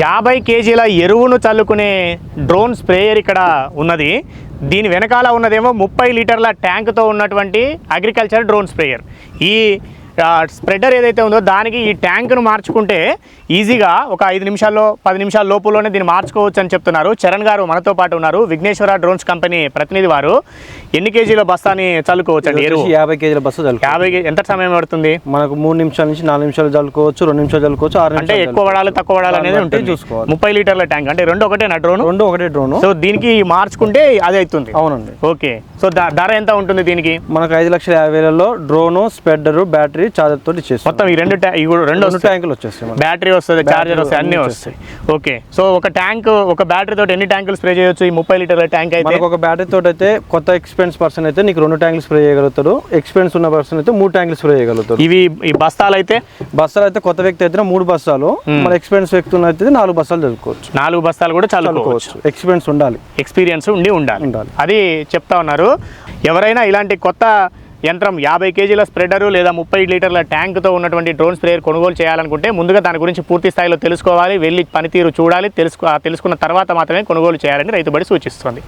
యాభై కేజీల ఎరువును చల్లుకునే డ్రోన్ స్ప్రేయర్ ఇక్కడ ఉన్నది. దీని వెనకాల ఉన్నదేమో ముప్పై లీటర్ల ట్యాంక్తో ఉన్నటువంటి అగ్రికల్చర్ డ్రోన్ స్ప్రేయర్. ఈ స్ప్రెడర్ ఏదైతే ఉందో దానికి ఈ ట్యాంక్ను మార్చుకుంటే ఈజీగా ఒక ఐదు నిమిషాల్లో పది నిమిషాల లోపులోనే దీన్ని మార్చుకోవచ్చు అని చెప్తున్నారు. చరణ్ గారు మనతో పాటు ఉన్నారు. విఘ్నేశ్వర డ్రోన్స్ కంపెనీ ప్రతినిధి వారు. ఎన్ని కేజీల బస్తాని చల్లుకోవచ్చు అండి యాభై కేజీల బస్సు యాభై ఎంత సమయం పడుతుంది? మనకు మూడు నిమిషాల నుంచి నాలుగు నిమిషాలు చల్లుకోవచ్చు రెండు నిమిషాలు చల్లుకోవచ్చు ఆరు అంటే ఎక్కువ పడాలి తక్కువ పడాలి అనేది ఉంటుంది. చూసుకోవాలి. ముప్పై లీటర్ల ట్యాంక్. అంటే రెండు ఒకటేనా డ్రోన్? చల్లుకోవచ్చు. రెండు ఒకటే డ్రోన్. సో దీనికి మార్చుకుంటే అది అవుతుంది. అవునండి. ఓకే. సో ద- ధర ఎంత ఉంటుంది దీనికి? మనకు ఐదు లక్షల యాభై వేలలో డ్రోను స్పెడ్డర్ బ్యాటరీ చార్జర్ తోటి ఇచ్చేస్తాం మొత్తం ఈ రెండు ట్యా- ఈ కూడా రెండు ట్యాంకులు వచ్చేస్తాయి. బ్యాటరీ వస్తుంది చార్జర్ వస్తాయి అన్నీ వస్తాయి. ఓకే సో ఒక ట్యాంక్ ఒక బ్యాటరీ తోటి ఎన్ని ట్యాంకులు స్ప్రే చేయొచ్చు? ఈ ముప్పై లీటర్ల ట్యాంక్ అయితే? ఒక బ్యాటరీ తోటి అయితే కొత్త ఎక్స్పీరియన్స్ పర్సన్ అయితే నీకు రెండు ట్యాంకులు స్ప్రే చేయగలుగుతాడు. ఎక్స్పీరియన్స్ ఉన్న పర్సన్ అయితే మూడు ట్యాంకులు స్ప్రే చేయగలుగుతాడు. ఇవి ఈ బస్తాలు అయితే? బస్తాలు అయితే కొత్త వ్యక్తి అయితే మూడు బస్తాలు. మన ఎక్స్పీరియన్స్ వ్యక్తి అయితే నాలుగు బస్తాలు చదువుకోవచ్చు. నాలుగు బస్తాలు కూడా చదువుకోవచ్చు. ఎక్స్పీరియన్స్ ఉండాలి. ఎక్స్పీరియన్స్ ఉండి ఉండాలి. ఉండాలి. అది చెప్తా ఉన్నారు. ఎవరైనా ఇలాంటి కొత్త యంత్రం యాభై కేజీల స్ప్రెడరు లేదా ముప్పై లీటర్ల ట్యాంక్తో ఉన్నటువంటి డ్రోన్ స్ప్రేయర్ కొనుగోలు చేయాలనుకుంటే ముందుగా దాని గురించి పూర్తి స్థాయిలో తెలుసుకోవాలి వెళ్ళి పనితీరు చూడాలి తెలుసుకు తెలుసుకున్న తర్వాత మాత్రమే కొనుగోలు చేయాలని రైతుబడి సూచిస్తుంది.